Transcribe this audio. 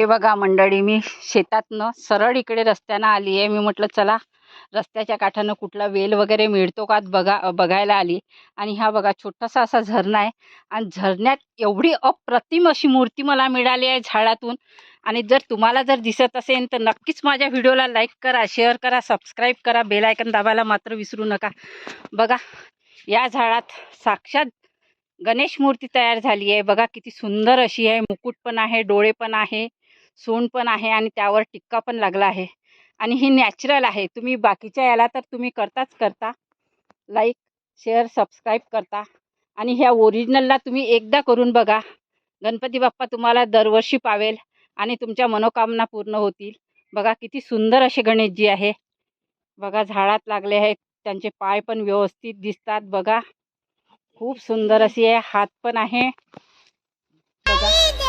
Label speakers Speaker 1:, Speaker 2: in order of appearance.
Speaker 1: हे बघा मंडळी मी शेतातनं सरळ इकडे रस्त्यानं आली आहे मी म्हटलं चला रस्त्याच्या काठानं कुठला वेल वगैरे मिळतो का बघा बघायला आली. आणि हा बघा छोटासा असा झरणा आहे. आणि झरण्यात एवढी अप्रतिम अशी मूर्ती मला मिळाली आहे झाडातून. आणि जर तुम्हाला जर दिसत असेल तर नक्कीच माझ्या व्हिडिओला लाईक करा शेअर करा सबस्क्राईब करा बेल आयकन दाबायला मात्र विसरू नका. बघा या झाडात साक्षात गणेश मूर्ती तयार झाली आहे. बघा किती सुंदर अशी आहे. मुकुट पण आहे डोळे पण आहे. सोंड पण आहे आणि त्यावर टिक्का पण लागला आहे. आणि हे नॅचरल आहे. तुम्ही बाकीच्या याला तर तुम्ही करताच करता. लाईक शेअर सबस्क्राईब करता. आणि ह्या ओरिजिनलला तुम्ही एकदा करून बघा. गणपती बाप्पा तुम्हाला दरवर्षी पावेल आणि तुमच्या मनोकामना पूर्ण होतील. बघा किती सुंदर असे गणेशजी आहे. बघा झाडात लागले आहेत. त्यांचे पाय पण व्यवस्थित दिसतात. बघा. खूप सुंदर अशी आहे हात पण आहे. बघा.